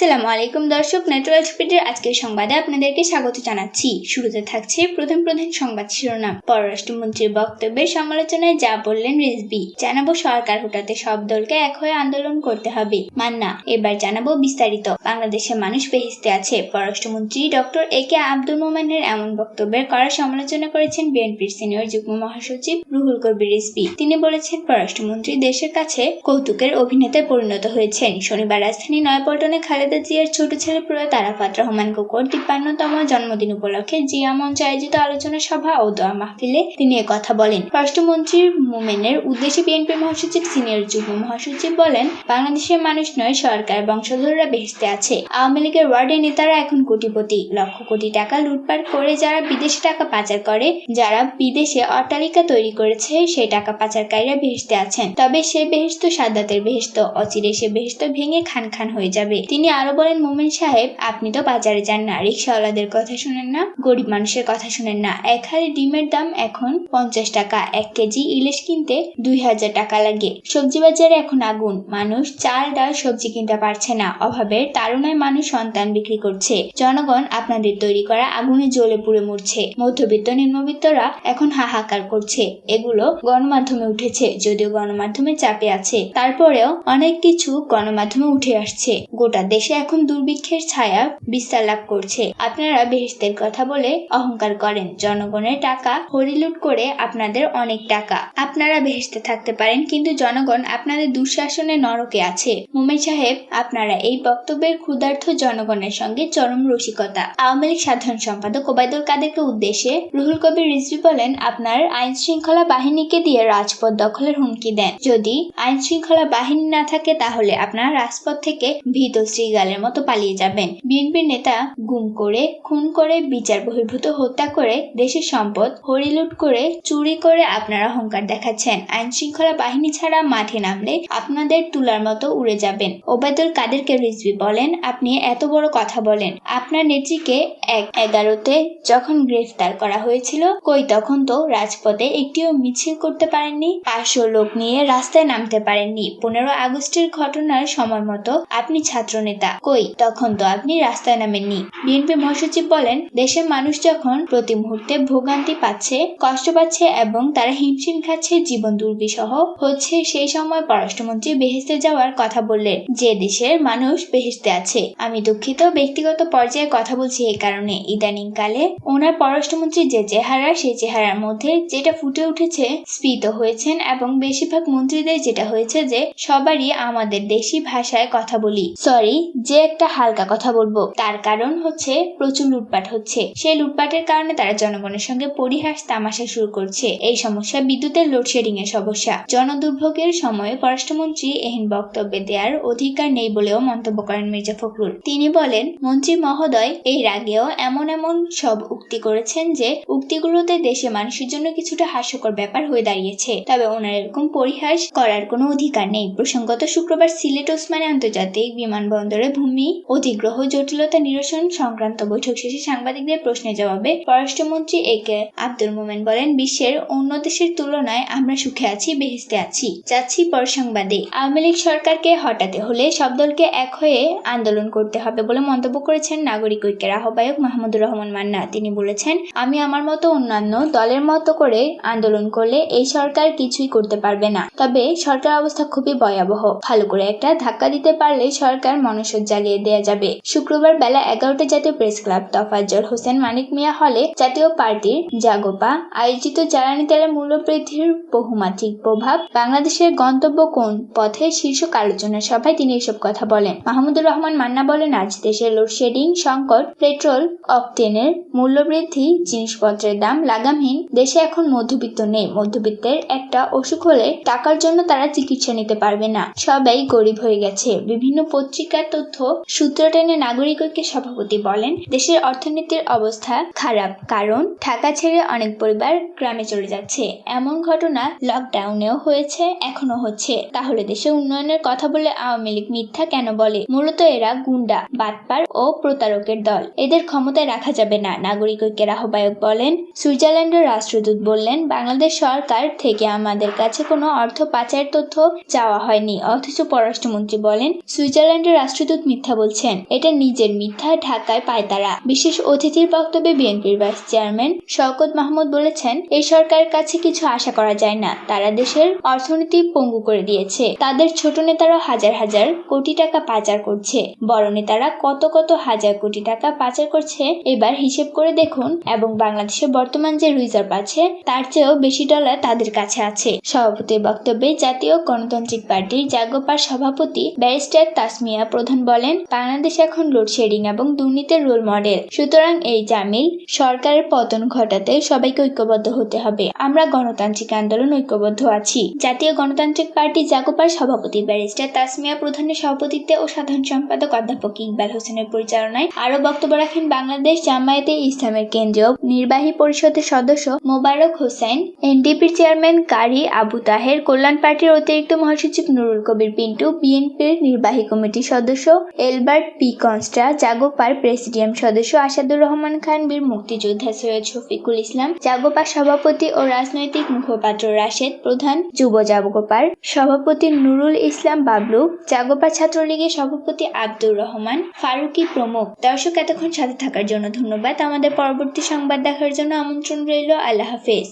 আসসালামু আলাইকুম দর্শক নেটওয়ার্ক স্পিডের আজকের সংবাদে আপনাদেরকে স্বাগত জানাচ্ছি। শুরুতে থাকছে প্রধান প্রধান সংবাদ শিরোনাম। পররাষ্ট্রমন্ত্রীর বক্তব্যের সমালোচনায় যা বললেন রিজবি জানাব সরকার হটাতে সব দলকে এক হয়ে আন্দোলন করতে হবে। মান্না, এবার জানাব বিস্তারিত। বাংলাদেশের মানুষ বেহেস্তে আছে। পররাষ্ট্রমন্ত্রী ডক্টর এ কে আব্দুল মোমেনের এমন বক্তব্যের কড়া সমালোচনা করেছেন বিএনপির সিনিয়র যুগ্ম মহাসচিব রুহুল কবির রিজবি তিনি বলেছেন, পররাষ্ট্রমন্ত্রী দেশের কাছে কৌতুকের অভিনেতায় পরিণত হয়েছেন। শনিবার রাজধানী নয়াপল্টনে খালেদা জিয়ার ছোট ছেলে প্রয়াত আরাফাত রহমান কোকর তিপ্পান্নতম জন্মদিন উপলক্ষে জিয়া মঞ্চ আয়োজিত আলোচনা সভা ও দোয়া মাহফিলে তিনি কথা বলেন। পররাষ্ট্রমন্ত্রী মোমেনের উদ্দেশ্যে বিএনপি মহাসচিব, সিনিয়র যুগ্ম মহাসচিব বলেন, বাংলাদেশের মানুষ নয়, সরকার, বংশধররা বেহেস্তে আছে। আওয়ামী লীগের ওয়ার্ডের নেতারা এখন কোটিপতি। লক্ষ কোটি টাকা লুটপাট করে যারা বিদেশে টাকা পাচার করে, যারা বিদেশে অট্টালিকা তৈরি করেছে, সেই টাকা পাচারকারীরা বেহেস্তে আছেন। তবে সে বেহেস্ত সাদ্দাতের বেহেস্ত অচিরে সে বেহেস্ত ভেঙে খান খান হয়ে যাবে। তিনি আরও বলেন মোমেন সাহেব, আপনি তো বাজারে যান না। রিক্সাওয়ালাদের কথা শুনেন না, গরিব মানুষের কথা শুনেন না। এক হালি ডিমের দাম এখন পঞ্চাশ টাকা, এক কেজি ইলিশ কিনতে দুই হাজার টাকা লাগে। সবজি বাজারে এখন আগুন। মানুষ চাল, ডাল, সবজি কিনতে পারছে না। অভাবের তারুণায় মানুষ সন্তান বিক্রি করছে। জনগণ আপনাদের তৈরি করা আগুনে জ্বলে পুড়ে মরছে। মধ্যবিত্ত, নিম্নবিত্তরা এখন হাহাকার করছে। এগুলো গণমাধ্যমে উঠেছে, যদিও গণমাধ্যমে চাপে আছে। তারপরেও অনেক কিছু গণমাধ্যমে উঠে আসছে। গোটা দেশে এখন দুর্ভিক্ষের ছায়া বিস্তার লাভ করছে। আপনারা বেহেস্তের কথা বলে অহংকার করেন। জনগণের টাকা হরিলুট করে আপনাদের অনেক টাকা। আপনারা বেহেস্তে থাকতে পারেন, কিন্তু জনগণ আপনাদের দুঃশাসনে নরকে আছে। মুমেন সাহেব, আপনারা এই বক্তব্যের ক্ষুধার্থ জনগণের সঙ্গে চরম রসিকতা। আওয়ামী লীগ সাধারণ সম্পাদক ওবায়দুল কাদেরকে উদ্দেশ্যে রুহুল কবির রিজভি বলেন, আপনার আইন শৃঙ্খলা বাহিনীকে দিয়ে রাজপথ দখলের হুমকি দেন। যদি আইন শৃঙ্খলা বাহিনী না থাকে, তাহলে আপনারা রাজপথ থেকে ভীত শ্রীগালের মতো পালিয়ে যাবেন। বিএনপির নেতা গুম করে, খুন করে, বিচার বহির্ভূত হত্যা করে, দেশের সম্পদ হরিলুট করে, চুরি করে আপনারা অহংকার দেখাচ্ছেন। আইন শৃঙ্খলা বাহিনী ছাড়া মাঠে নামলে আপনাদের তুলার মতো উড়ে যাবেন। ওবায়দুল কাদেরকে রিজভি বলেন, আপনি এত বড় কথা বলেন। আপনার নেত্রীকে এক এগারোতে যখন গ্রেফতার করা হয়েছিল, কই তখন তো রাজপথে একটিও মিছিল করতে পারেননি, পাঁচশো লোক নিয়ে রাস্তায় নামতে পারেননি। পনেরো আগস্টের ঘটনার সময় মতো আপনি ছাত্রনেতা কই? তখন তো আপনি রাস্তায় নামেননি। বিএনপি মহাসচিব বলেন, দেশের মানুষ যখন প্রতি মুহূর্তে ভোগান্তি পাচ্ছে, কষ্ট পাচ্ছে এবং তারা হিমশিম খাচ্ছে জীবন দুর্বিষহ হচ্ছে, সেই সময় পররাষ্ট্রমন্ত্রী বেহেস্তে যাওয়ার কথা বললেন। যে দেশের মানুষ বেহেস্তে আছে। আমি দুঃখিত, ব্যক্তিগত পর্যায়ে কথা বলছি এই কারণে। ইদানিং কালে ওনার পররাষ্ট্রমন্ত্রী যে চেহারা, সেই চেহারার মধ্যে যেটা ফুটে উঠেছে, স্ফীত হয়েছেন এবং বেশিরভাগ মন্ত্রীদের যেটা হয়েছে যে, সবারই আমাদের দেশি ভাষায় কথা বলি। সরি যে একটা হালকা কথা বলব। তার কারণ হচ্ছে, প্রচুর লুটপাট হচ্ছে। সেই লুটপাটের কারণে তারা জনগণের সঙ্গে পরিহাস তামাশা শুরু করছে। এই সমস্যা বিদ্যুতের লোডশেডিং এর সমস্যা। জনদুর্ভোগের সময়ে পররাষ্ট্রমন্ত্রী এহেন বক্তব্য দেওয়ার অধিকার নেই বলেও মন্তব্য করেন মির্জা ফখরুল। তিনি বলেন, মন্ত্রী মহোদয় এর আগেও এমন এমন সব উক্তি করেছেন যে, উক্তিগুলোতে দেশে মানুষের জন্য কিছুটা হাস্যকর ব্যাপার হয়ে দাঁড়িয়েছে। তবে ওনার এরকম পরিহাস করার কোনো অধিকার নেই। প্রসঙ্গত শুক্রবার সিলেট ওসমানী আন্তর্জাতিক বিমানবন্দরে ভূমি অধিগ্রহ জটিলতা নিরসন সংক্রান্ত বৈঠক শেষে সাংবাদিকদের প্রশ্নের জবাবে পররাষ্ট্রমন্ত্রী এ কে আব্দুল মোমেন বলেন, বিশ্বের অন্য দেশের তুলনায় আমরা সুখে আছি বেহেস্তে আছি। যাচ্ছি পর সংবাদে আওয়ামী লীগ সরকারকে হটাতে হলে সব দলকে এক হয়ে আন্দোলন করতে হবে বলে মন্তব্য করেছেন নাগরিক ঐক্যের আহ্বায়ক মাহমুদুর রহমান মান্না। তিনি বলেছেন, আমি আমার মতো অন্যান্য দলের মতো করে আন্দোলন করলে এই সরকার কিছুই করতে পারবে না। তবে সরকার অবস্থা খুবই ভয়াবহ। ভালো করে একটা ধাক্কা দিতে পারলে সরকার মনসদ জ্বালিয়ে দেয়া যাবে। শুক্রবার বেলা এগারোটা জাতীয় প্রেস ক্লাব তফাজ্জল হোসেন, মানিক মিয়া হলে জাতীয় পার্টির জাগোপা। আয়োজিত জ্বালানি তেলের মূল্য বৃদ্ধির বহুমাত্রিক প্রভাব। বাংলাদেশের গন্তব্য কোন পথে? শীর্ষক আলোচনা সভায় তিনি এসব কথা বলেন। মাহমুদুর রহমান মান্না বলেন, আজ দেশের লোডশেডিং, সংকট, পেট্রোল, অকটেনের মূল্যবৃদ্ধি, জিনিসপত্রের দাম লাগামহীন, দেশে এখন মধ্যবিত্ত নেই। মধ্যবিত্তের একটা অসুখ হলে টাকার জন্য তারা চিকিৎসা নিতে পারবে না। সবাই গরিব হয়ে গেছে। বিভিন্ন পত্রিকার তথ্য সূত্র টেনে নাগরিক ঐক্যের সভাপতি বলেন, দেশের অর্থনীতির অবস্থা খারাপ, কারণ ঢাকা ছেড়ে অনেক পরিবার গ্রামে চলে যাচ্ছে। এমন ঘটনা লকডাউনেও হয়েছে এখনও হচ্ছে। তাহলে দেশে উন্নয়নের কথা বলে আওয়ামী লীগ মিথ্যা কেন বলে? মূলত এরা গুন্ডা, বাটপার ও প্রতারকের দল। এদের ক্ষমতায় রাখা যাবে না, নাগরিক ঐক্যের আহ্বায়ক বলেন। সুইজারল্যান্ডের রাষ্ট্রদূত বললেন, বাংলাদেশ সরকার থেকে আমাদের কাছে কোনো অর্থ পাচারের তথ্য চাওয়া হয়নি। অথচ পররাষ্ট্রমন্ত্রী বলেন, সুইজারল্যান্ডের রাষ্ট্রদূত রাষ্ট্রদূত মিথ্যা বলছেন। এটা নিজের মিথ্যা ঢাকায় পায় তারা। বিশেষ অতিথির বক্তব্যে বিএনপির ভাইস চেয়ারম্যান শওকত মাহমুদ বলেছেন, এই সরকারের কাছে কিছু আশা করা যায় না। তারা দেশের অর্থনীতি পঙ্গু করে দিয়েছে। তাদের ছোট নেতারা হাজার হাজার কোটি টাকা পাচার করছে। বড় নেতারা কত কত হাজার কোটি টাকা পাচার করছে, এবার হিসেব করে দেখুন। এবং বাংলাদেশে বর্তমান যে রিজার্ভ আছে, তার চেয়েও বেশি ডলার তাদের কাছে আছে। সভাপতির বক্তব্যে জাতীয় গণতান্ত্রিক পার্টির জাগোপার সভাপতি ব্যারিস্টার তাসমিয়া প্রধান বলেন, বাংলাদেশ এখন লোডশেডিং এবং দুর্নীতির রোল মডেল। সুতরাং এই জামিল সরকারের পতন ঘটাতে সবাইকে ঐক্যবদ্ধ হতে হবে। আমরা গণতান্ত্রিক আন্দোলন ঐক্যবদ্ধ আছি। জাতীয় গণতান্ত্রিক পার্টি জাগোপার সভাপতি ব্যারিস্টার তাসমিয়া প্রধানের সভাপতিত্বে ও সাধারণ সম্পাদক অধ্যাপক ইকবাল হোসেনের পরিচালনায় আরও বক্তব্য রাখেন বাংলাদেশ জামায়াতে ইসলামের কেন্দ্রীয় নির্বাহী পরিষদের সদস্য মোবারক হোসেন, এনডিপির চেয়ারম্যান কারি আবু তাহের, কল্যাণ পার্টির অতিরিক্ত মহাসচিব নুরুল কবির পিন্টু, বিএনপির নির্বাহী কমিটির সদস্য এলবার্ট পি কনস্টা জাগোপার প্রেসিডিয়াম সদস্য আসাদুর রহমান খান, বীর মুক্তিযোদ্ধা সৈয়দ শফিকুল ইসলাম জাগোপার সভাপতি ও রাজনৈতিক মুখপাত্র রাশেদ প্রধান, যুব জাগোপার সভাপতি নুরুল ইসলাম বাবলু জাগোপা ছাত্রলীগের সভাপতি আব্দুর রহমান, ফারুকি প্রমুখ। দর্শক, এতক্ষণ সাথে থাকার জন্য ধন্যবাদ। আমাদের পরবর্তী সংবাদ দেখার জন্য আমন্ত্রণ রইল। আল্লাহ হাফেজ।